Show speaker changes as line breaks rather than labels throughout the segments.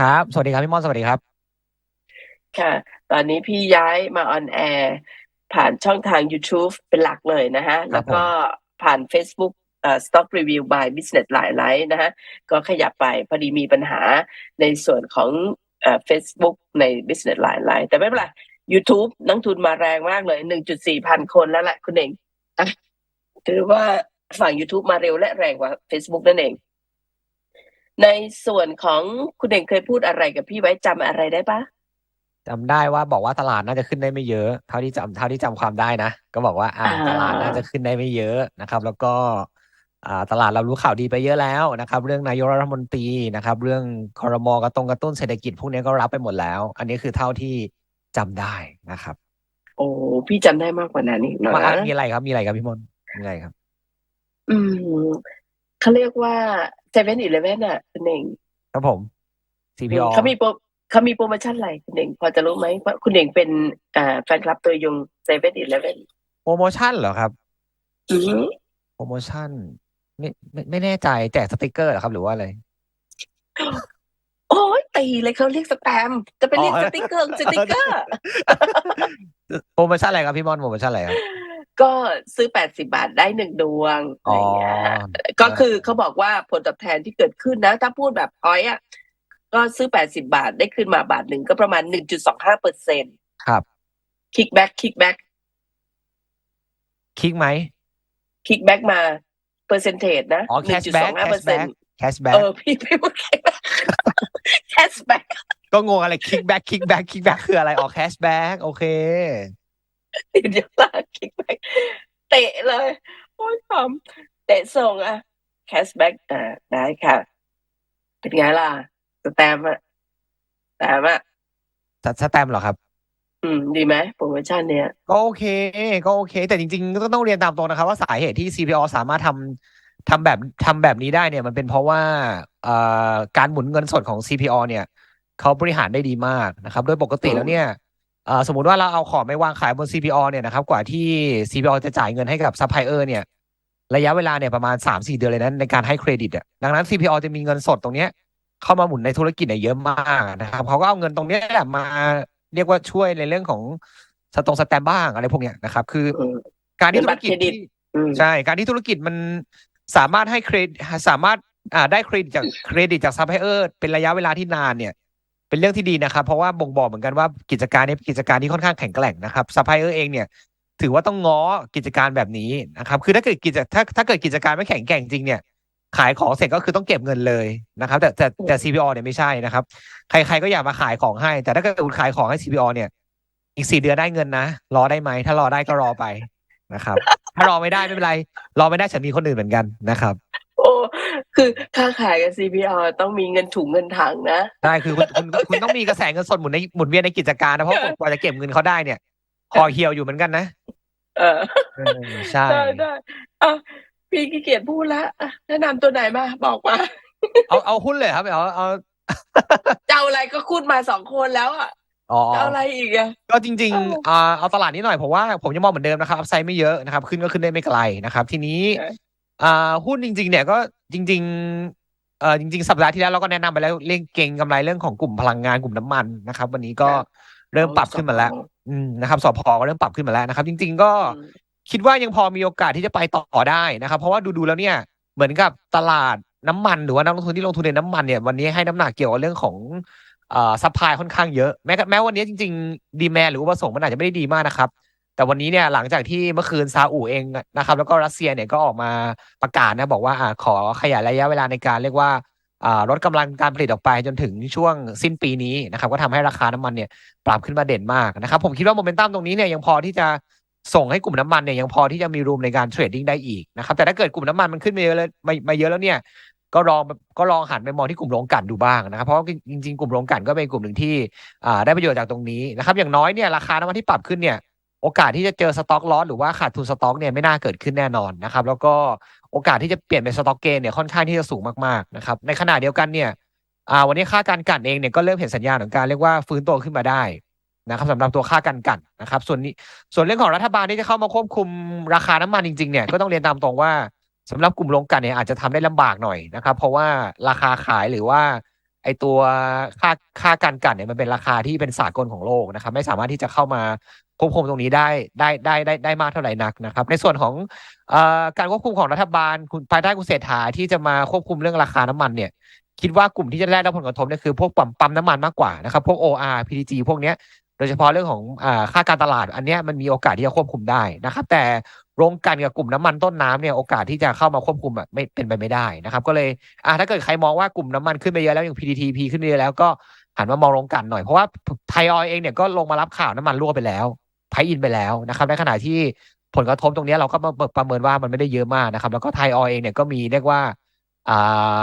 ครับ สวัสดีครับพี่ม่อน สวัสดีครับ
ค่ะ ตอนนี้พี่ย้ายมาออนแอร์ผ่านช่องทาง YouTube เป็นหลักเลยนะฮะแล้วก็ผ่าน Facebook เอ่อ Stock Review by Business หลายไลฟ์นะฮะ ก็ขยับไปพอดีมีปัญหาในส่วนของเอ่อ Facebook ใน Business หลายไลฟ์แต่ไม่เป็นไร YouTube นักทุนมาแรงมากเลย 1.4 พันคนแล้วแหละคุณเองอะถือว่าฝั่ง YouTube มาเร็วและแรงกว่า Facebook นั่นเอง ในส่วนของคุณเองเคยพูดอะไรกับพี่ไว้จำอะไรได้ปะ
จำได้ว่าบอกว่าตลาดน่าจะขึ้นได้ไม่เยอะ เท่าที่จำเท่าที่จำความได้นะ ก็บอกว่าอ่า
อ่า
ตลาดน่าจะขึ้นได้ไม่เยอะนะครับ แล้วก็อ่าตลาดเรารู้ข่าวดีไปเยอะแล้วนะครับ เรื่องนายกรัฐมนตรีนะครับ เรื่องคอรมอกระตรงกระตุ้นเศรษฐกิจพวกนี้ก็รับไปหมดแล้ว อันนี้คือเท่าที่จำได้นะครับ
โอ้พี่จำได้มากกว่านั้นอีกนะ
ว่าอะมีอะไรครับมีอะไรครับพี่มนต์มีอะไรครับ
อืม เขาเรียกว่าเซเว่นอีเลฟเว่นอะคุณเอง
ครับผม CPO
เขามีโปรเขามีโปรโมชั่นอะไรคุณเองพอจะรู้ไหมเพราะคุณเองเป็นอ่าแฟนคลับตัวยงเซเว่นอีเลฟเว่น
โปรโมชั่นเหรอครับ
อืม
โปรโมชั่นไม่ไม่ไม่แน่ใจแจกสติกเกอร์เหรอครับ หรือว่าอะไร
โอ้ยตีเลยเขาเรียกสแตมป์จะไปเรียก
อ๋อ
สติกเกอร์สติกเกอร์
โปรโมชั่นอะไรครับพี่มอนโปรโมชั่นอะไรครับ
ก็ซื้อแปดสิบาทได้หนึ่งดวงอะไรอย่างเงี้ยก็คือเขาบอกว่าผลตอบแทนที่เกิดขึ้นนะ ถ้าพูดแบบพอยอะก็ซื้อแปดสิบาทได้ขึ้นมาบาทหนึ่งก็ประมาณหนึ่งจุดสองห้าเปอร์เซ็นต์
ครับ
คิกแบ็กคิกแบ็ก
คลิกไหม
คิกแบ็กมาเปอร์เซนเทจนะ
อ๋อ
หนึ่งจุดส
cashback
องห้าเปอร์เซ็น
cashback
ต์
แคชแบ็ก
เออพี่พี่พูดแคชแบ็ก
ก็งงอะไรคิกแบ็กคิกแบ็กคิกแบ็กคืออะไรอ๋อแคชแบ็กโอเค
ติดเยอะมากคิกแบ็กเตะเลยโอ้ยขำเตะส่งอะแคชแบ็กอ่าได้ค่ะ เป็นไงล่ะสแตมป์อะสแตมป์อะ
สสแตมป์เหรอครับ
อืม ดีไหมโปรโมชั่นเนี้ย
ก็โอเค ก็โอเค แต่จริงๆก็ต้องเรียนตามตรงนะครับ ว่าสาเหตุที่ CPO สามารถทำทำแบบทำแบบนี้ได้เนี่ย มันเป็นเพราะว่าเอ่อการหมุนเงินสดของ CPO เนี่ยเขาบริหารได้ดีมากนะครับ โดยปกติแล้วเนี่ยเอ่อ สมมุติว่าเราเอาของไปวางขายบน CPO เนี่ยนะครับ กว่าที่ CPO จะจ่ายเงินให้กับซัพพลายเออร์เนี่ย ระยะเวลาเนี่ยประมาณ 3-4 เดือนเลยนะในการให้เครดิตอะดังนั้น CPO จะมีเงินสดตรงเนี้ยเข้ามาหมุนในธุรกิจเนี่ยเยอะมากนะครับเขาก็เอาเงินตรงเนี้ยแหละมาเรียกว่าช่วยในเรื่องของสตงสแตมป์บ้างอะไรพวกเนี้ยนะครับ คือ
อืม
การที่
เป็น
ธุ
บั
ร
ตร
กิจ
เครดิต
ที่
อืม
ใช่การที่ธุรกิจมันสามารถให้เครดิตสามารถอ่าได้เครดิตจากเครดิตจากซัพพลายเออร์เป็นระยะเวลาที่นานเนี่ย เป็นเรื่องที่ดีนะครับ เพราะว่าบ่งบอกเหมือนกันว่ากิจการนี้กิจการที่ค่อนข้างแข็งแกร่งนะครับซัพพลายเออร์เองเนี่ยถือว่าต้องง้อกิจการแบบนี้นะครับ คือถ้าเกิดกิจถ้าถ้าเกิดกิจการไม่แข็งแกร่งจริงเนี่ย ขายของเสร็จก็คือต้องเก็บเงินเลยนะครับ แต่แต่แต่ CPO เนี่ยไม่ใช่นะครับ ใครๆก็อยากมาขายของให้ แต่ถ้าเกิดคุณขายของให้ CPO เนี่ย อีกสี่เดือนได้เงินนะรอได้ไหมถ้ารอได้ก็รอไปนะครับ ถ้ารอไม่ได้ไม่เป็นไร รอไม่ได้ฉันมีคนอื่นเหมือนกันนะครับ
โอ้คือค้าขายกับ CPO ต้องมีเงินถุงเงินถังนะ
ได้คือคุณคุณคุณต้องมีกระแสเงินสดหมุนในหมุนเวียนในกิจการนะเพราะกว่าจะเก็บเงินเขาได้เนี่ยห่อเหี่ยวอยู่เหมือนกันนะ
เออ
เออใช่
ได้ได้อะพี่ขี้เกียจพูดละอะแนะนำตัวไหนมา บอกมา
เอาเอาหุ้นเลยครับเอาเอา
จะเอาอะไรก็คูดมาสองคนแล้วอะ
อ๋อ
จะเอาอะไรอีกอะ
ก็จริง
เออ
ๆอ่าเอาตลาดนี้หน่อยผมว่าผมยังมองเหมือนเดิมนะครับอัพไซด์ไม่เยอะนะครับ ขึ้นก็ขึ้นได้ไม่ไกลนะครับ ทีนี้
ใช่
อ่าหุ้นจริง ๆ เนี่ยก็จริง ๆ เอ่อจริง ๆ สัปดาห์ที่แล้วเราก็แนะนำไปแล้วเรื่องเก่งกำไรเรื่องของกลุ่มพลังงานกลุ่มน้ำมันนะครับ วันนี้ก็เริ่มปรับขึ้นมาแล้ว อืมนะครับสพก็เริ่มปรับขึ้นมาแล้วนะครับ จริง ๆ ก็
อืม
คิดว่ายังพอมีโอกาสที่จะไปต่อได้นะครับ เพราะว่าดูๆแล้วเนี่ยเหมือนกับตลาดน้ำมันหรือว่านักลงทุนที่ลงทุนในน้ำมันเนี่ยวันนี้ให้น้ำหนักเกี่ยวกับเรื่องของเอ่อซัพพลายค่อนข้างเยอะแม้แม้วันนี้จริงๆดีแมหรือว่าประสงค์มันอาจจะไม่ได้ดีมากนะครับ แต่วันนี้เนี่ยหลังจากที่เมื่อคืนซาอุเองนะครับ แล้วก็รัสเซียเนี่ยก็ออกมาประกาศนะบอกว่าอ่าขอขยายระยะเวลาในการเรียกว่าอ่าลดกำลังการผลิตออกไปจนถึงช่วงสิ้นปีนี้นะครับ ก็ทำให้ราคาน้ำมันเนี่ยปรับขึ้นมาเด่นมากนะครับ ผมคิดว่าโมเมนตัมตรงนี้เนี่ยยังพอที่จะส่งให้กลุ่มน้ำมันเนี่ยยังพอที่จะมีรูมในการเทรดดิ้งได้อีกนะครับแต่ถ้าเกิดกลุ่มน้ำมันมันขึ้นมาเยอะเลยมามาเยอะแล้วเนี่ยก็ลองก็ลองหันไปมองที่กลุ่มโรงกลั่นดูบ้างนะครับ เพราะจริงๆกลุ่มโรงกลั่นก็เป็นกลุ่มหนึ่งที่อ่าได้ประโยชน์จากตรงนี้นะครับ อย่างน้อยเนี่ยราคาน้ำมันที่ปรับขึ้นเนี่ย โอกาสที่จะเจอสต็อกลอสหรือว่าขาดทุนสต็อกเนี่ยไม่น่าเกิดขึ้นแน่นอนนะครับแล้วก็โอกาสที่จะเปลี่ยนเป็นสต็อกเกนเนี่ยค่อนข้างที่จะสูงมากๆนะครับในขณะเดียวกันเนี่ยวันนี้ค่าการกันเองเนี่ยก็เริ่มเห็นสัญญาณของการเรียกว่าฟื้นตัวขึ้นมาได้นะครับสำหรับตัวค่าการกันนะครับ ส่วนนี้ส่วนเรื่องของรัฐบาลที่จะเข้ามาควบคุมราคาน้ำมันจริงๆเนี่ยก็ต้องเรียนตามตรงว่าสำหรับกลุ่มโรงกันเนี่ยอาจจะทำได้ลำบากหน่อยนะครับ เพราะว่าราคาขายหรือว่า ไอตัวค่าค่าการกันเนี่ยมันเป็นราคาที่เป็นสากลของโลกนะครับ ไม่สามารถที่จะเข้ามาควบคุมตรงนี้ได้ได้ได้ได้ได้มากเท่าไหร่นักนะครับ ในส่วนของอการควบคุมของรัฐบาลคุณภายใต้คุณเศรษฐาที่จะมาควบคุมเรื่องราคาน้ำมันเนี่ยคิดว่ากลุ่มที่จะได้รับผลกระทบเนี่ยคือพวกปั๊มปั๊มน้ำมันมากกว่านะครับ พวก OR PTG พวกเนี้ยโดยเฉพาะเรื่องของอค่าการตลาด อันเนี้ยมันมีโอกาสที่จะควบคุมได้นะครับ แต่ โรงกลันกับกลุ่มน้ำมันต้นน้ำเนี่ยโอกาสที่จะเข้ามาควบคุมอะไม่เป็นไปไม่ได้นะครับ ก็เลยอ่าถ้าเกิดใครมองว่ากลุ่มน้ำมันขึ้นไปเยอะแล้วอย่าง PTTP ขึ้นไปเยอะแล้วก็หันมามองโรงกลันหน่อยเพราะว่าไทยออยเองเนี่ยก็ลงมารับข่าวน้ำมันรั่วไปแล้วไพอินไปแล้วนะครับ ในขณะที่ผลกระทบตรงเนี้ยเราก็มาประเมินว่ามันไม่ได้เยอะมากนะครับ แล้วก็ไทยออยเองเนี่ยก็มีเรียกว่าอ่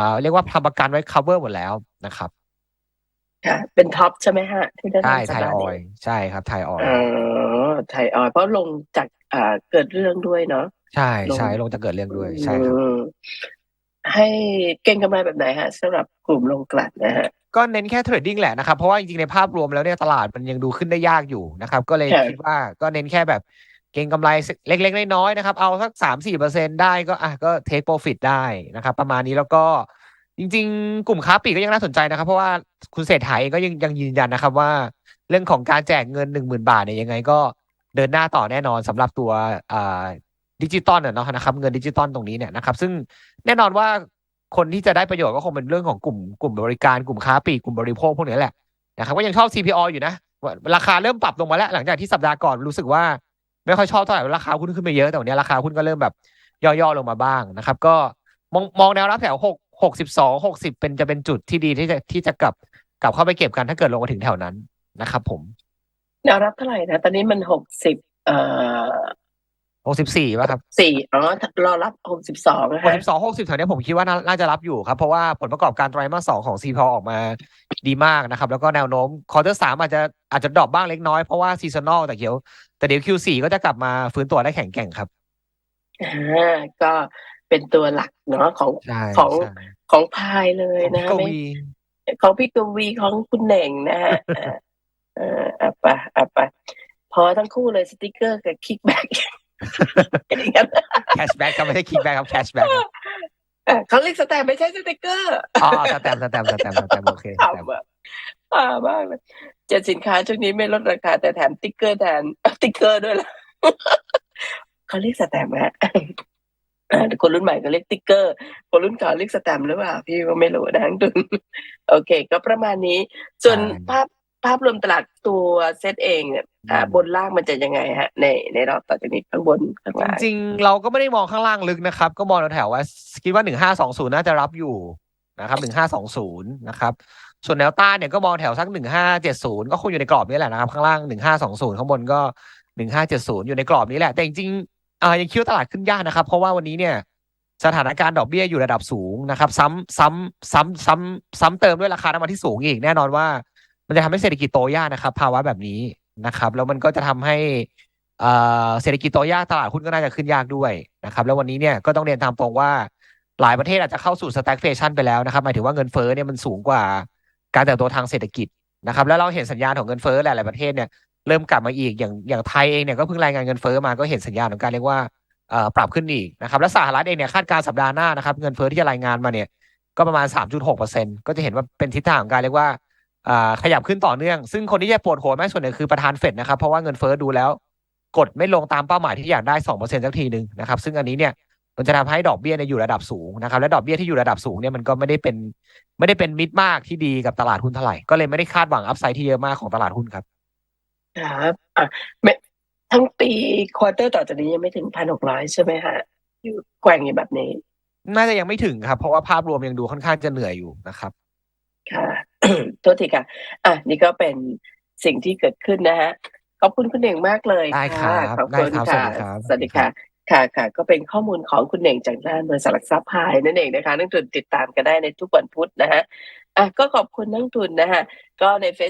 าเรียกว่าทำประกันไว้ cover หมดแล้วนะครับ
ค่ะเป็นท็อปใช่ไหมฮะที่ได้
ใช่
ทำสั
ไท
ป
ย
ดาห์
ออ
นี้
ยใช่ครับไทยออย
อ๋อ ไทยออยล์เพราะลงจากอ่าเกิดเรื่องด้วยเนาะ
ใช่
ลง
ใช่ลงจะเกิดเรื่องด้วยใช่ครับ
อืมให้เก่งกำไรแบบไหนฮะสำหรับกลุ่มลงกลั่นนะฮะ
ก็เน้นแค่เทรดดิ้งแหละนะครับ เพราะว่าจริงๆ ในภาพรวมแล้วเนี่ยตลาดมันยังดูขึ้นได้ยากอยู่นะครับ ก็เลย
ครับ
คิดว่าก็เน้นแค่แบบเก็งกำไรเล็กๆ น้อยๆนะครับ เอาสักสามสี่เปอร์เซ็นได้ก็อะก็เทคโปรฟิตได้นะครับ ประมาณนี้แล้วก็จริง ๆ กลุ่มค้าปลีกก็ยังน่าสนใจนะครับ เพราะว่าคุณเศรษฐาเองก็ยังยังยืนยันนะครับว่า เรื่องของการแจกเงินหนึ่งหมื่นบาทเนี่ยยังไงก็ เดินหน้าต่อแน่นอนสำหรับตัวดิจิตอลเนาะนะครับ เงินดิจิตอลตรงนี้เนี่ยนะครับ ซึ่งแน่นอนว่าคนที่จะได้ประโยชน์ก็คงเป็นเรื่องของกลุ่มกลุ่มบริการกลุ่มค้าปลีกกลุ่มบริโภคพวกนี้แหละนะครับก็ยังชอบ CPO อยู่นะว่าราคาเริ่มปรับลงมาแล้ว หลังจากที่สัปดาห์ก่อนรู้สึกว่า ไม่ค่อยชอบเท่าไหร่ราคาหุ้นขึ้นไปเยอะแต่วันนี้ราคาหุ้นก็เริ่มแบบย่อๆลงมาบ้างนะครับ ก็มองมองแนวรับแถวหกหกสิบสองหกสิบเป็นจะเป็นจุดที่ดีที่จะที่จะกลับกลับเข้าไปเก็บกันถ้าเกิดลงมาถึงแถวนั้นนะครับผม
แนวรับเท่าไหร่นะ ตอนนี้มันหกสิบเอ่อ
หกสิบสี่ป่ะครับ
สี่อ๋อรอรับหกสิบสองนะ
หก
ฮะ
สิบสองหกสิบแถวเนี้ยผมคิดว่าน่าน่าจะรับอยู่ครับ เพราะว่าผลประกอบการไตรมาสสองของ c ีพอออกมาดีมากนะครับ แล้วก็แนวโน้มควอเตอร์สามอาจจะอาจจะดรอปบ้างเล็กน้อยเพราะว่าซีซันอลแต่เดี๋ยวแต่เดี๋ยว Q4 ก็จะกลับมาฟื้นตัวได้แข็งแกร่งครับ
อ่าก็เป็นตัวหลักเนาะของ
ใช่
ของ
ใช่
ของพายเลย
ของ
นะ
พี่ก
ไม่
วี
ของพี่กวีของคุณเหน่งนะฮะเอ่อ เอ่ออะไปะอะไปะพอทั้งคู่เลยสติกเกอร์กับคิกแบ็กอย่างนั้น
แคชแบ็กครับไม่ใช่คิกแบ็กครับแคชแบ็ก
เอ่อเขาเรียกสแตมป์ไม่ใช่สติกเกอร์
อ๋อสแตมป์สแตมป์สแตมป์สแตมป์โอเคสแตมป์
ขำอะอ่ามากเลยเจ็ดสินค้าช่วงนี้ไม่ลดราคาแต่แถมติ๊กเกอร์แทนติ๊กเกอร์ด้วยล่ะเขาเรียกสแตมป์ฮะอ่าคนรุ่นใหม่ก็เรียกติ๊กเกอร์ คนรุ่นเก่าเรียกสแตมป์หรือเปล่าพี่ก็ไม่รู้นะดุนโอเค ก็ประมาณนี้ ส่วนภาพ ภาพรวมตลาดตัวเซตเองเนี่ยอ่าบนล่างมันจะยังไงฮะ ในในรอบต่อจากนี้ข้างบนข้าง
จ
ล่าง
ริงๆ เราก็ไม่ได้มองข้างล่างลึกนะครับ ก็มองแถวๆว่าคิดว่าหนึ่งห้าสองศูนย์น่าจะรับอยู่นะครับหนึ่งห้าสองศูนย์นะครับส่วนแนวต้านเนี่ยก็มองแถวสักหนึ่งห้าเจ็ดศูนย์ก็คงอยู่ในกรอบนี้แหละนะครับ ข้างล่างหนึ่งห้าสองศูนย์ข้างบนก็หนึ่งห้าเจ็ดศูนย์อยู่ในกรอบนี้แหละ แต่จริงๆอ่ายังคิดว่าตลาดขึ้นยากนะครับ เพราะว่าวันนี้เนี่ยสถานการณ์ดอกเบี้ยอยู่ระดับสูงนะครับ ซ้ำซ้ำซ้ำซ้ำซ้ำเติมด้วยราคาน้ำมันที่สูงอีกแน่นอนว่า มันจะทำให้เศรษฐกิจโตยากนะครับ ภาวะแบบนี้นะครับ แล้วมันก็จะทำให้เศรษฐกิจโตยากตลาดหุ้นก็น่าจะขึ้นยากด้วยนะครับ แล้ววันนี้เนี่ยก็ต้องเรียนตามตรงว่าหลายประเทศอาจจะเข้าสู่ stagflation ไปแล้วนะครับ หมายถึงว่าเงินเฟ้อเนี่ยมันสูงกว่าการเติบโตทางเศรษฐกิจนะครับ แล้วเราเห็นสัญญาณของเงินเฟ้อหลาย ๆ ประเทศเนี่ยเริ่มกลับมาอีกอย่างอย่างไทยเองเนี่ยก็เพิ่งรายงานเงินเฟ้อมาก็เห็นสัญญาณของการเรียกว่าปรับขึ้นอีกนะครับ และสหรัฐเองเนี่ยคาดการสัปดาห์หน้านะครับเงินเฟ้อที่จะรายงานมาเนี่ยก็ประมาณ 3.6%ก็จะเห็นว่าเป็นทิศทางของการเรียกว่า ขยับขึ้นต่อเนื่อง ซึ่งคนที่จะปวดหัวมากส่วนใหญ่คือประธานเฟดนะครับ เพราะว่าเงินเฟ้อดูแล้ว กดไม่ลงตามเป้าหมายที่อยากได้สองเปอร์เซ็นต์สักทีหนึ่งนะครับ ซึ่งอันนี้เนี่ยมันจะทำให้ดอกเบี้ยเนี่ยอยู่ระดับสูงนะครับ และดอกเบี้ยที่อยู่ระดับสูงเนี่ยมันก็ไม่ได้เป็นไม่ได้เป็นมิตรมากที่ดีกับตลาดหุ้นเท่าไหร่ ก็เลยไม่ได้คาดหวังอัพไซด์ที่เยอะมากของตลาดหุ้นครับ
ครับอะไม่ทั้งปีควอเตอร์ต่อจากนี้ยังไม่ถึงพันหกร้อยใช่ไหมฮะอยู่แกว่งอยู่แบบนี้
น่าจะยังไม่ถึงครับ เพราะว่าภาพรวมยังดูค่อนข้างจะเหนื่อยอยู่นะครับ
ค่ะ โทษทีค่ะ อะ นี่ก็เป็นสิ่งที่เกิดขึ้นนะฮะ ขอบคุณคุณเน่งมากเลย
ได้ครับ
ขอบ
ได้
คุณ
ครับ
ค่ะ
สวัสดีครับ
สวัสดีค่ะ ค่ะค่ะ ก็เป็นข้อมูลของคุณเน่งจากด้านบริษัทหลักทรัพย์พายนั่นเองนะคะ นักทุนติดตามกันได้ในทุกวันพุธนะฮะ อะ ก็ขอบคุณนักทุนนะฮะ ก็ใน Facebook